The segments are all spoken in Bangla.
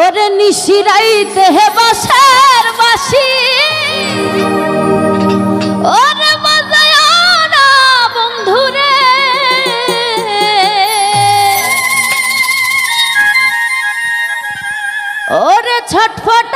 ওরে নিশিরাইতে হে বাসার বাসি ওরে বাজায় না বন্ধুরে। ওরে ছটফটায়া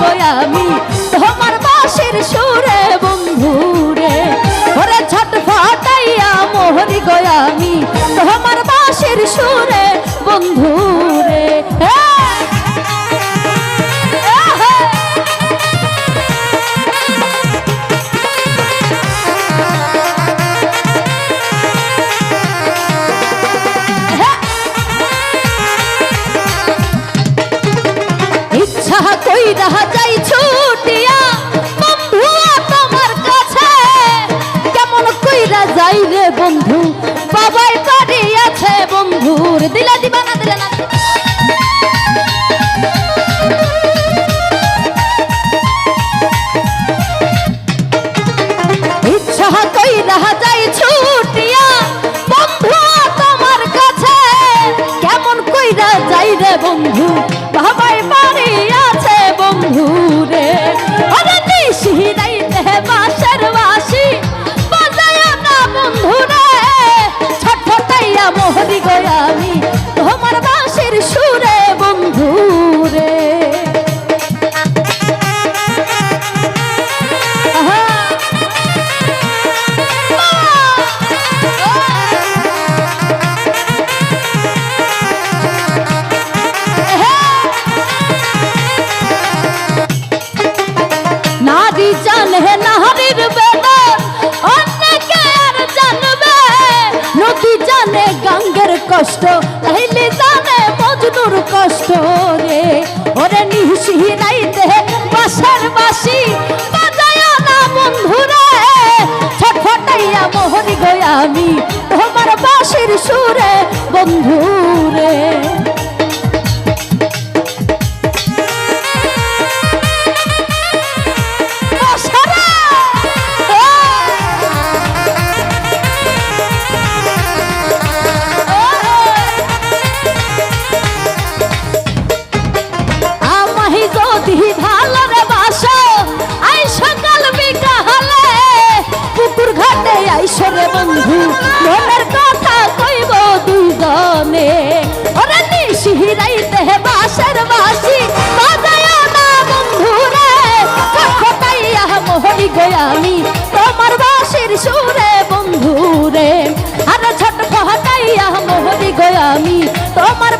গয়ামি তোমার বাসির সুরে বন্ধুরে ওরে ছটফটাইয়া মোহরি গয়ামি তোমার বাসির সুরে বন্ধুরে ইচ্ছা কইরা যাই ছুটিয়া বন্ধুয়া তোমার কাছে। কেমন কইরা যাই রে বন্ধু, বাবাই আছে বন্ধুর। দিলা দিবা না, দিলা না। ইচ্ছা কইরা যাই ছুটিয়া বন্ধুয়া তোমার কাছে। কেমন কইরা যাই রে বন্ধু, বাবাই কষ্ট, তাইলে জানে মজনুর কষ্ট রে। ওরে নিশি রাইতে বাসার বাসি বাজায় না বন্ধু রে। ছটফটাইয়া মোহরি গয়ামি তোমার বাসির সুরে। বন্ধুরে আমার বাসির সুরে বন্ধুরে। আর ঝট ফহটাইয়া মোহরি গো আমি তোমার